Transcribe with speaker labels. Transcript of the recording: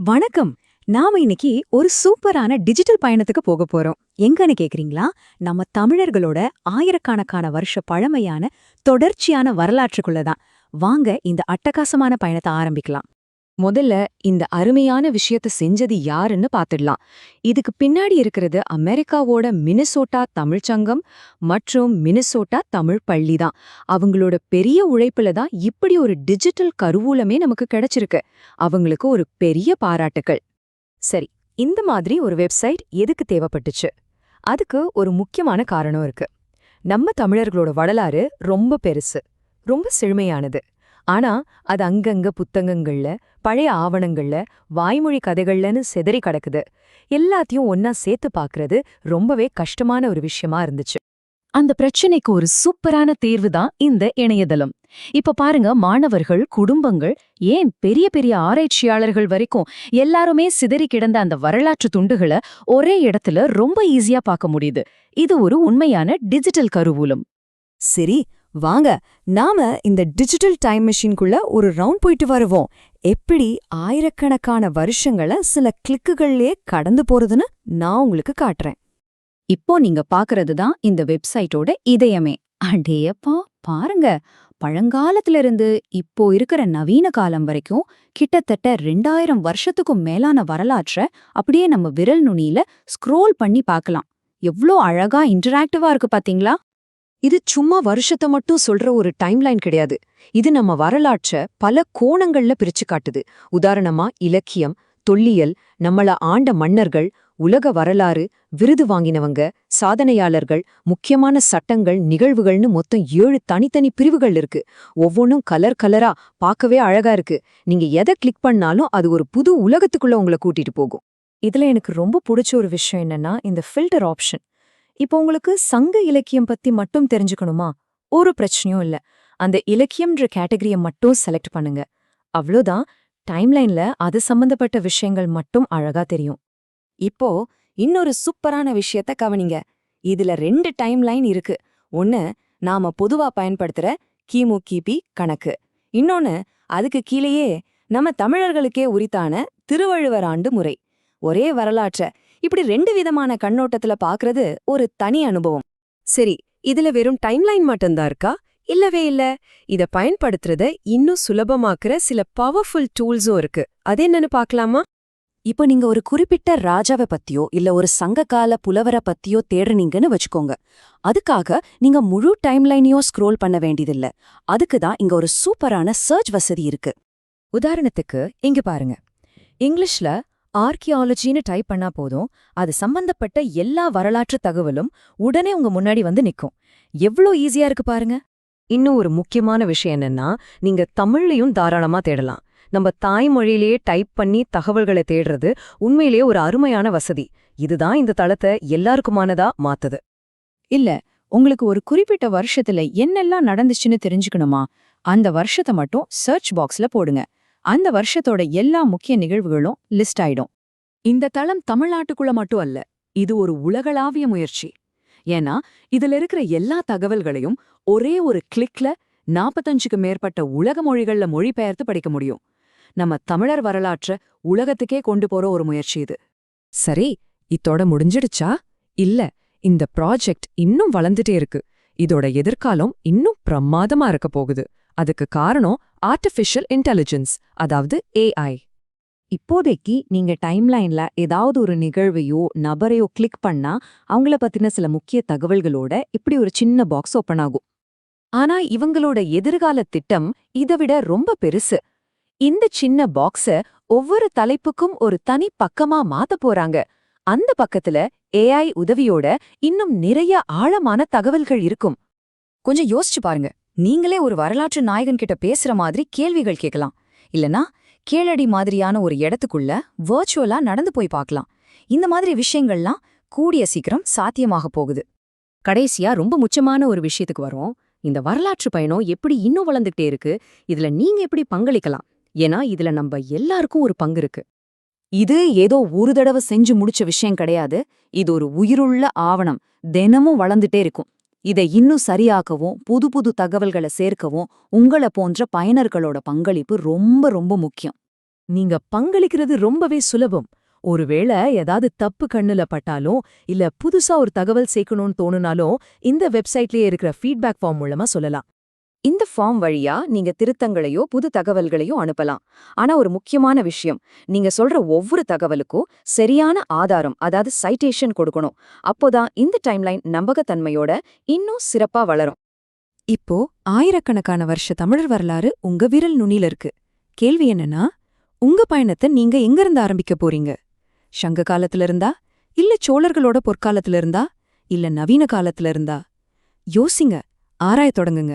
Speaker 1: வணக்கம். நாம இன்னைக்கு ஒரு சூப்பரான டிஜிட்டல் பயணத்துக்கு போக போறோம். எங்கன்னு கேக்குறீங்களா? நம்ம தமிழர்களோட ஆயிரக்கணக்கான வருஷ பழமையான தொடர்ச்சியான வரலாற்றுக்குள்ள தான் வாங்க இந்த அட்டகாசமான பயணத்தை ஆரம்பிக்கலாம். முதல்ல இந்த அருமையான விஷயத்த செஞ்சது யாருன்னு பாத்துடலாம் இதுக்கு பின்னாடி இருக்கிறது அமெரிக்காவோட மினிசோட்டா தமிழ்ச்சங்கம் மற்றும் மினிசோட்டா தமிழ் பள்ளி தான். அவங்களோட பெரிய உழைப்புல தான் இப்படி ஒரு டிஜிட்டல் கருவூலமே நமக்கு கிடைச்சிருக்கு. அவங்களுக்கு ஒரு பெரிய பாராட்டுக்கள். சரி இந்த மாதிரி ஒரு வெப்சைட் எதுக்கு தேவைப்பட்டுச்சு? அதுக்கு ஒரு முக்கியமான காரணம் இருக்கு. நம்ம தமிழர்களோட வரலாறு ரொம்ப பெருசு ரொம்ப செழுமையானது. ஆனா அது அங்கங்க புத்தகங்கள்ல பழைய ஆவணங்கள்ல வாய்மொழி கதைகள்லன்னு செதறி கிடக்குது. எல்லாத்தையும் ஒன்னா சேர்த்து பாக்குறது ரொம்பவே கஷ்டமான ஒரு விஷயமா இருந்துச்சு. அந்த பிரச்சனைக்கு ஒரு சூப்பரான தேர்வு தான் இந்த இணையதளம். இப்ப பாருங்க மாணவர்கள் குடும்பங்கள் ஏன் பெரிய பெரிய ஆராய்ச்சியாளர்கள் வரைக்கும் எல்லாருமே சிதறி கிடந்த அந்த வரலாற்று துண்டுகளை ஒரே இடத்துல ரொம்ப ஈஸியா பார்க்க முடியுது. இது ஒரு உண்மையான டிஜிட்டல் கருவூலம். சரி வாங்க நாம இந்த டிஜிட்டல் டைம் மிஷின்குள்ள ஒரு ரவுண்ட் போயிட்டு வருவோம். எப்படி ஆயிரக்கணக்கான வருஷங்களை சில கிளிக்குகள்லயே கடந்து போறதுன்னு நான் உங்களுக்கு காட்டுறேன். இப்போ நீங்க பாக்குறது தான் இந்த வெப்சைட்டோட இதயமே. அடேயப்பா பாருங்க. பழங்காலத்துல இருந்து இப்போ இருக்கிற நவீன காலம் வரைக்கும் கிட்டத்தட்ட ரெண்டாயிரம் வருஷத்துக்கும் மேலான வரலாற்ற அப்படியே நம்ம விரல் நுனியில ஸ்க்ரோல் பண்ணி பார்க்கலாம். எவ்ளோ அழகா இன்டராக்டிவா இருக்கு பாத்தீங்களா?
Speaker 2: இது சும்மா வருஷத்தை மட்டும் சொல்ற ஒரு டைம்லைன் கிடையாது. இது நம்ம வரலாற்ற பல கோணங்கள்ல பிரிச்சு காட்டுது. உதாரணமா இலக்கியம் தொல்லியல் நம்மள ஆண்ட மன்னர்கள் உலக வரலாறு விருது வாங்கினவங்க சாதனையாளர்கள் முக்கியமான சட்டங்கள் நிகழ்வுகள்னு மொத்தம் ஏழு தனித்தனி பிரிவுகள் இருக்கு. ஒவ்வொன்றும் கலர் கலரா பார்க்கவே அழகா இருக்கு. நீங்க எதை கிளிக் பண்ணாலும் அது ஒரு புது உலகத்துக்குள்ள உங்களை கூட்டிட்டு போகும்.
Speaker 1: இதுல எனக்கு ரொம்ப பிடிச்ச ஒரு விஷயம் என்னன்னா இந்த ஃபில்டர் ஆப்ஷன் இப்போ உங்களுக்கு சங்க இலக்கியம் பத்தி மட்டும் தெரிஞ்சுக்கணுமா? ஒரு பிரச்சனையும் இல்ல. அந்த இலக்கியம்ன்ற கேட்டகரியை மட்டும் செலக்ட் பண்ணுங்க. அவ்வளோதான் டைம்லைன்ல அது சம்பந்தப்பட்ட விஷயங்கள் மட்டும் அழகா தெரியும். இப்போ இன்னொரு சூப்பரான விஷயத்த கவனிங்க. இதுல ரெண்டு டைம்லைன் இருக்கு. ஒன்னு நாம பொதுவா பயன்படுத்துற கிமு கிபி கணக்கு. இன்னொன்னு அதுக்கு கீழேயே நம்ம தமிழர்களுக்கே உரித்தான திருவள்ளுவர் ஆண்டு முறை. ஒரே வரலாற்ற இப்படி ரெண்டு விதமான கண்ணோட்டத்துல பாக்குறது ஒரு தனி அனுபவம்.
Speaker 2: சரி இதுல வெறும் டைம்லைன் மட்டும்தான் இருக்கா? இல்லவே இல்ல. இத பயன்படுத்துறத இன்னும் சுலபமாக்குற சில பவர்ஃபுல் டூல்ஸும் இருக்கு. அது என்னன்னு பாக்கலாமா?
Speaker 1: இப்ப நீங்க ஒரு குறிப்பிட்ட ராஜாவை பத்தியோ இல்ல ஒரு சங்ககால புலவரை பத்தியோ தேடுறீங்கன்னு வச்சுக்கோங்க. அதுக்காக நீங்க முழு டைம்லைனையோ ஸ்க்ரோல் பண்ண வேண்டியதில்ல. அதுக்கு தான் இங்க ஒரு சூப்பரான சர்ச் வசதி இருக்கு. உதாரணத்துக்கு இங்க பாருங்க. இங்கிலீஷ்ல ஆர்கியாலஜின்னு டைப் பண்ணா போதும். அது சம்பந்தப்பட்ட எல்லா வரலாற்று தகவலும் உடனே உங்க முன்னாடி வந்து நிக்கும். எவ்ளோ ஈஸியா இருக்கு பாருங்க.
Speaker 2: இன்னும் ஒரு முக்கியமான விஷயம் என்னன்னா நீங்க தமிழ்லயும் தாராளமா தேடலாம். நம்ம தாய்மொழியிலேயே டைப் பண்ணி தகவல்களை தேடுறது உண்மையிலேயே ஒரு அருமையான வசதி. இதுதான் இந்த தளத்தை எல்லாருக்குமானதா மாத்துது.
Speaker 1: இல்ல உங்களுக்கு ஒரு குறிப்பிட்ட வருஷத்துல என்னெல்லாம் நடந்துச்சுன்னு தெரிஞ்சுக்கணுமா? அந்த வருஷத்தை மட்டும் சர்ச் பாக்ஸ்ல போடுங்க. அந்த வருஷத்தோட எல்லா முக்கிய நிகழ்வுகளும் லிஸ்ட் ஆயிடும். இந்த தளம் தமிழ்நாட்டுக்குள்ள மட்டும் அல்ல இது ஒரு உலகளாவிய முயற்சி. ஏன்னா இதுல இருக்கிற எல்லா தகவல்களையும் ஒரே ஒரு கிளிக்ல நாப்பத்தஞ்சுக்கு மேற்பட்ட உலக மொழிகள்ல மொழிபெயர்த்து படிக்க முடியும். நம்ம தமிழர் வரலாற்ற உலகத்துக்கே கொண்டு போற ஒரு முயற்சி இது.
Speaker 2: சரி இத்தோட முடிஞ்சிடுச்சா? இல்ல இந்த ப்ராஜெக்ட் இன்னும் வளர்ந்துட்டே இருக்கு. இதோட எதிர்காலம் இன்னும் பிரமாதமா இருக்க போகுது. அதுக்கு காரணம் ஆர்டிஃபிஷியல் இன்டெலிஜென்ஸ் அதாவது ஏஐ
Speaker 1: இப்போதைக்கு நீங்க டைம்லைன்ல ஏதாவது ஒரு நிகழ்வையோ நபரையோ கிளிக் பண்ணா அவங்கள பத்தின சில முக்கிய தகவல்களோட இப்படி ஒரு சின்ன பாக்ஸ் ஓப்பன் ஆகும். ஆனா இவங்களோட எதிர்கால திட்டம் இதை விட ரொம்ப பெருசு. இந்த சின்ன பாக்ஸ ஒவ்வொரு தலைப்புக்கும் ஒரு தனி பக்கமா மாத்த போறாங்க. அந்த பக்கத்துல ஏஐ உதவியோட இன்னும் நிறைய ஆழமான தகவல்கள் இருக்கும். கொஞ்சம் யோசிச்சு பாருங்க. நீங்களே ஒரு வரலாற்று நாயகன் கிட்ட பேசுற மாதிரி கேள்விகள் கேட்கலாம். இல்லனா கீழடி மாதிரியான ஒரு இடத்துக்குள்ள வர்ச்சுவலா நடந்து போய் பார்க்கலாம். இந்த மாதிரி விஷயங்கள்லாம் கூடிய சீக்கிரம் சாத்தியமாக போகுது. கடைசியா ரொம்ப முச்சமான ஒரு விஷயத்துக்கு வரும். இந்த வரலாற்று பயணம் எப்படி இன்னும் வளர்ந்துகிட்டே இருக்கு இதுல நீங்க எப்படி பங்களிக்கலாம்? ஏன்னா இதுல நம்ம எல்லாருக்கும் ஒரு பங்கு இருக்கு. இது ஏதோ ஒரு தடவை செஞ்சு முடிச்ச விஷயம் கிடையாது. இது ஒரு உயிருள்ள ஆவணம். தினமும் வளர்ந்துட்டே இருக்கும். இதை இன்னும் சரியாக்கவும் புது புது தகவல்களை சேர்க்கவும் உங்கள போன்ற பயனர்களோட பங்களிப்பு ரொம்ப ரொம்ப முக்கியம்.
Speaker 3: நீங்க பங்களிக்கிறது ரொம்பவே சுலபம். ஒருவேளை ஏதாவது தப்பு கண்ணுல பட்டாலும் இல்ல புதுசா ஒரு தகவல் சேர்க்கணும்னு தோணுனாலும் இந்த வெப்சைட்லயே இருக்கிற ஃபீட்பேக் ஃபார்ம் மூலமா சொல்லலாம்.
Speaker 2: இந்த ஃபார்ம் வழியா நீங்க திருத்தங்களையோ புது தகவல்களையோ அனுப்பலாம். ஆனா ஒரு முக்கியமான விஷயம். நீங்க சொல்ற ஒவ்வொரு தகவலுக்கும் சரியான ஆதாரம் அதாவது சைட்டேஷன் கொடுக்கணும். அப்போதான் இந்த டைம்லைன் நம்பகத்தன்மையோட இன்னும் சிறப்பா வளரும்.
Speaker 1: இப்போ ஆயிரக்கணக்கான வருஷ தமிழர் வரலாறு உங்க விரல் நுனியில இருக்கு. கேள்வி என்னன்னா உங்க பயணத்தை நீங்க எங்கிருந்து ஆரம்பிக்க போறீங்க? சங்க காலத்துல இருந்தா இல்ல சோழர்களோட பொற்காலத்துல இருந்தா இல்ல நவீன காலத்துல இருந்தா? யோசிங்க ஆராயத் தொடங்குங்க.